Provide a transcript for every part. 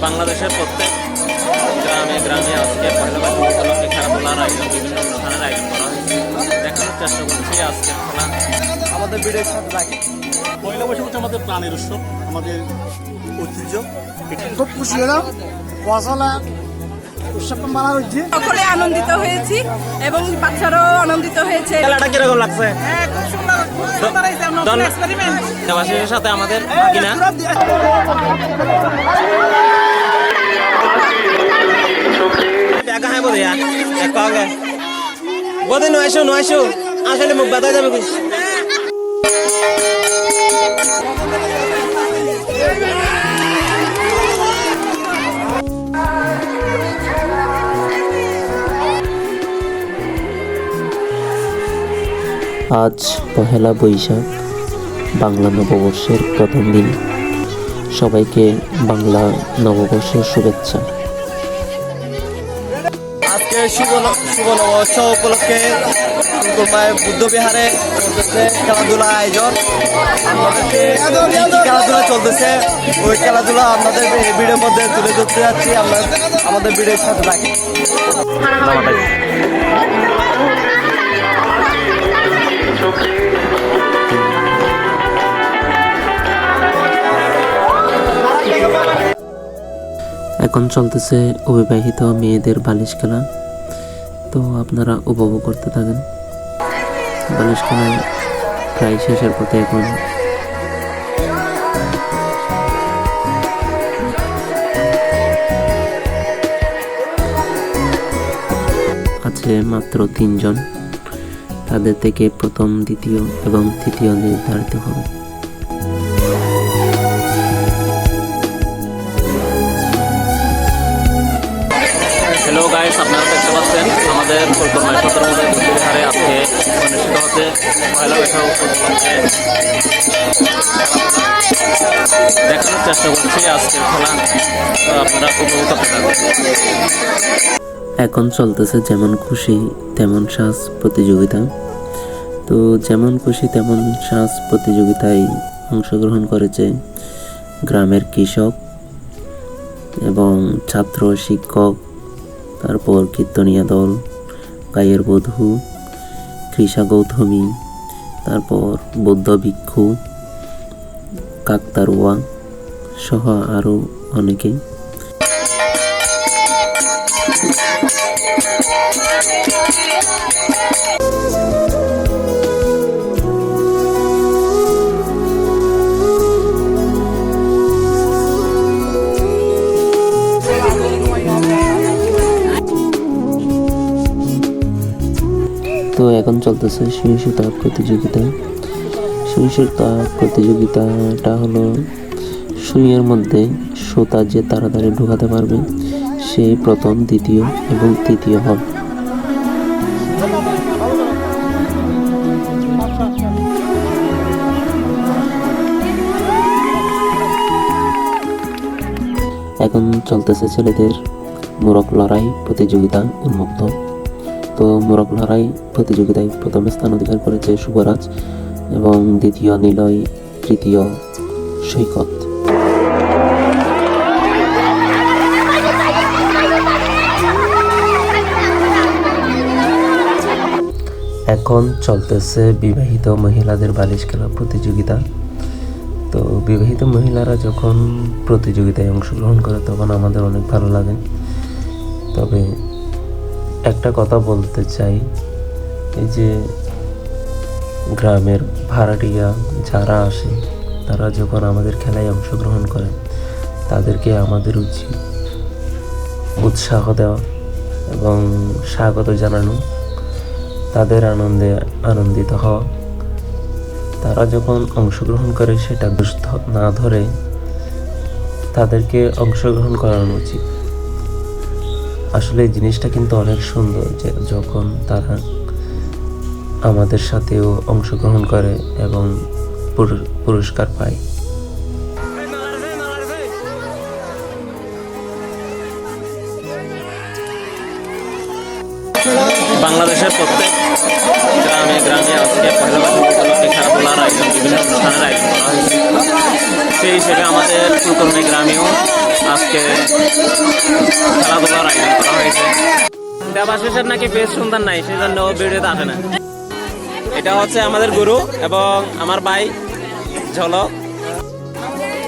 বাংলাদেশের প্রত্যেক গ্রামে গ্রামে আজকে পয়লা বৈশাখ উপলক্ষে খেলাধুলার আয়োজন বিভিন্ন অনুষ্ঠানের আয়োজন করা হয়েছে। দেখানোর চেষ্টা করছি আজকে খেলা। আমাদের ভিডিওর সাথে থাকে। পয়লা বৈশাখ হচ্ছে আমাদের প্রাণের উৎসব আমাদের ঐতিহ্য। খুব খুশি হলাম। ফসলা উৎসবটা মানা হচ্ছে সকলে আনন্দিত হয়েছি এবং বাচ্চারাও আনন্দিত হয়েছে। খেলাটা কীরকম লাগছে? হ্যাঁ, খুব সুন্দর খুব সুন্দর হয়েছে। আমরা ধন্য- এক্সপেরিমেন্ট দেবাশিসের সাথে আমাদের ভাগিনা। একা হ্যাঁ বোধ এক আগে বোধে নয়শো নয়শো। আসলে মুখ ব্যথা যাবে আজ পহেলা বৈশাখ বাংলা নববর্ষের প্রথম দিন। সবাইকে বাংলা নববর্ষের শুভেচ্ছা। আজকে শুভ শুভ নববর্ষ উপলক্ষে মায়ের বুদ্ধ বিহারে চলতেছে খেলাধুলা আয়োজন। আমাদেরকে খেলাধুলা চলতেছে? ওই খেলাধুলা আপনাদের এই ভিডিওর মধ্যে তুলে ধরতে যাচ্ছি। আমরা আমাদের ভিডিওর সাথে থাকি। এখন চলতেছে অবিবাহিত মেয়েদের বালিশ খেলা। তো আপনারা উপভোগ করতে থাকেন। বালিশ খেলা প্রায় শেষের পথে এখন। আছে মাত্র তিনজন। তাদের থেকে প্রথম দ্বিতীয় এবং তৃতীয় নির্ধারিত হবে। হ্যালো গাইস আপনারা দেখতে পাচ্ছেন আমাদের সতেরো মধ্যে বুদ্ধিবিহারে আজকে অনুষ্ঠিত হচ্ছে পয়লা বৈশাখ উপলক্ষে। দেখানোর চেষ্টা করছি খেলা আপনারা উপভোগ করতে এখন চলতেছে যেমন খুশি তেমন সাজ প্রতিযোগিতা। তো যেমন খুশি তেমন সাজ প্রতিযোগিতায় অংশগ্রহণ করেছে গ্রামের কৃষক এবং ছাত্র শিক্ষক, তারপর কীর্তনিয়া দল গায়ের বধূ কৃষা গৌতমী তারপর বৌদ্ধ ভিক্ষু, কাকতারুয়া সহ আরও অনেকেই তো এখন চলতেছে সুই সুতা প্রতিযোগিতা। সুই সুতা প্রতিযোগিতাটা হলো সুইয়ের মধ্যে সুতা যে তাড়াতাড়ি ঢোকাতে পারবে, সে প্রথম, দ্বিতীয় এবং তৃতীয় হবে এখন চলতেছে ছেলেদের মোরগ লড়াই প্রতিযোগিতা উন্মুক্ত। মোরগ লড়াই প্রতিযোগিতায় প্রথম স্থান অধিকার করেছে শুভরাজ এবং দ্বিতীয় নিলয়, তৃতীয় সৈকত। এখন চলতেছে বিবাহিত মহিলাদের বালিশ খেলা প্রতিযোগিতা। তো বিবাহিত মহিলারা যখন প্রতিযোগিতায় অংশগ্রহণ করে, তখন আমাদের অনেক ভালো লাগে। তবে একটা কথা বলতে চাই। এই যে গ্রামের ভাড়াটিয়া যারা আসে, তারা যখন আমাদের খেলায় অংশগ্রহণ করে, তাদেরকে আমাদের উচিত উৎসাহ দেওয়া এবং স্বাগত জানানো, তাদের আনন্দে আনন্দিত হওয়া। তারা যখন অংশগ্রহণ করে, সেটা ধ- না ধরে তাদেরকে অংশগ্রহণ করানো উচিত। আসলে জিনিসটা কিন্তু অনেক সুন্দর যে যখন তারা আমাদের সাথেও অংশগ্রহণ করে এবং পুর- পুরস্কার পায়। বাংলাদেশের প্রত্যেক গ্রামে গ্রামে আজকে পয়লা বৈশাখ উপলক্ষে খেলাধুলার আয়োজন, বিভিন্ন অনুষ্ঠানের আয়োজন করা হয়েছে। সেই হিসেবে আমাদের ফুলকর্মী গ্রামেও আজকে খেলাধুলার আয়োজন করা হয়েছে। দেবাশিসের নাকি বেশ সুন্দর নাই সেজন্য ভিডিওতে আসে না। এটা হচ্ছে আমাদের গুরু এবং আমার ভাই ঝলক।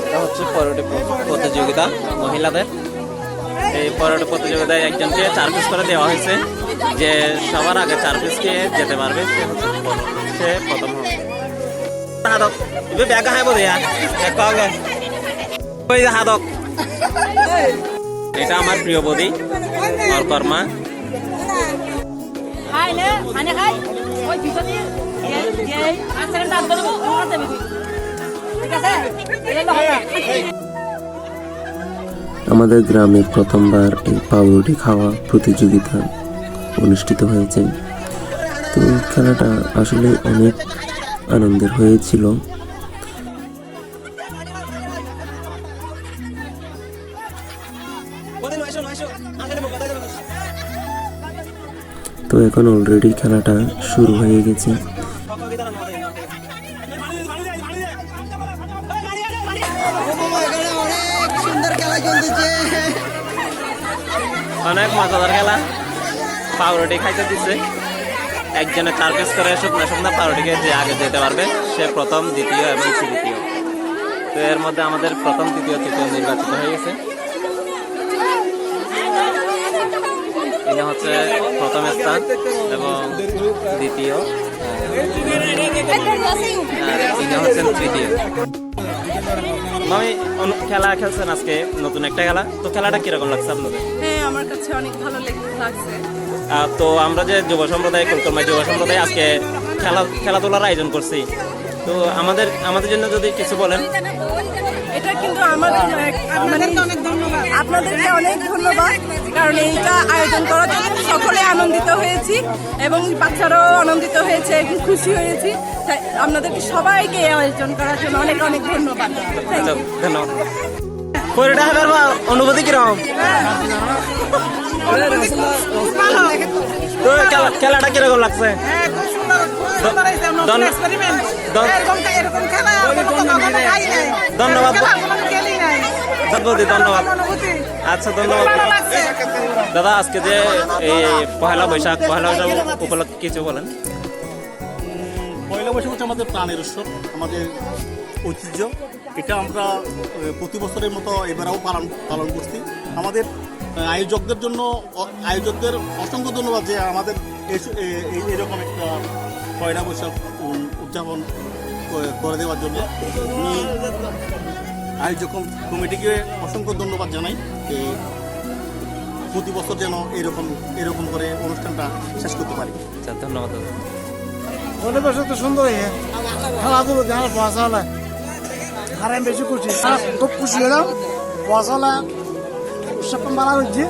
এটা হচ্ছে পরোটি প্রতিযোগিতা মহিলাদের। এই পরোটি প্রতিযোগিতায় একজনকে চার পিস করে দেওয়া হয়েছে। যে সবার আগে চার পিস খেয়ে যেতে পারবে সে প্রথম। হবে। হাদক ব্যাগা হ্যাঁ। বোধ কই হাদক। এটা আমার প্রিয় বদি কর্মা। খাই নে খাই। ওই ভিতরে ডাক দেবো ঠিক আছে? এই লহরা আমাদের গ্রামে প্রথমবার এই পাউরুটি খাওয়া প্রতিযোগিতা অনুষ্ঠিত হয়েছে। তো খেলাটা আসলে অনেক আনন্দের হয়েছিল। তো এখন অলরেডি খেলাটা শুরু হয়ে গেছে। অনেক মজাদার খেলা। পাউরুটি খাইতে দিচ্ছে একজনে চার পিস করে শুকনা শুকনা পাউরুটিকে যে আগে যেতে পারবে সে প্রথম দ্বিতীয় এবং তৃতীয়। তো এর মধ্যে আমাদের প্রথম দ্বিতীয় তৃতীয় নির্বাচিত হয়ে গেছে। হচ্ছে প্রথম স্থান এবং দ্বিতীয়। হচ্ছেন তৃতীয়। খেলা খেলছেন আজকে? নতুন একটা খেলা? তো খেলাটা কীরকম লাগছে আপনাদের? হ্যাঁ আমার কাছে অনেক ভালো লাগছে। তো আমরা যে যুব সম্প্রদায় কলকাতায় যুব সম্প্রদায় আজকে খেলা খেলাধুলার আয়োজন করছি। তো আমাদের আমাদের জন্য যদি কিছু বলেন। আপনাদেরকে অনেক ধন্যবাদ কারণ এইটা আয়োজন করার জন্য সকলে আনন্দিত হয়েছি এবং বাচ্চারাও আনন্দিত হয়েছে এবং খুশি হয়েছি। আপনাদেরকে সবাইকে আয়োজন করার জন্য অনেক অনেক ধন্যবাদ. ধন্যবাদ। হাজার অনুভূতি কীরকম? খেলাটা কীরকম লাগছে? ধন্য- ধন্য- ধন্যবাদ। ধন্যবাদ ধন্যবাদ আচ্ছা ধন্যবাদ। দাদা আজকে যে এই পহেলা বৈশাখ পহেলা বৈশাখ উপলক্ষে কিছু বলেন। পয়লা বৈশাখ হচ্ছে আমাদের প্রাণের উৎসব আমাদের ঐতিহ্য। এটা আমরা প্রতি বছরের মতো এবারেও পালন পালন করছি। আমাদের আয়োজকদের জন্য আয়োজকদের অসংখ্য ধন্যবাদ যে আমাদের এরকম একটা পয়লা বৈশাখ উদযাপন করে- দেওয়ার জন্য। আয়োজক কমিটিকে অসংখ্য ধন্যবাদ জানাই যে প্রতি বছর যেন এরকম এরকম করে অনুষ্ঠানটা শেষ করতে পারি। আচ্ছা ধন্যবাদ পরিবেশ তো হয়ে। খেলাধুলো আর আমি বেশি খুশি। খুব খুশি হলাম। পয়সালা উৎসব মারা হচ্ছে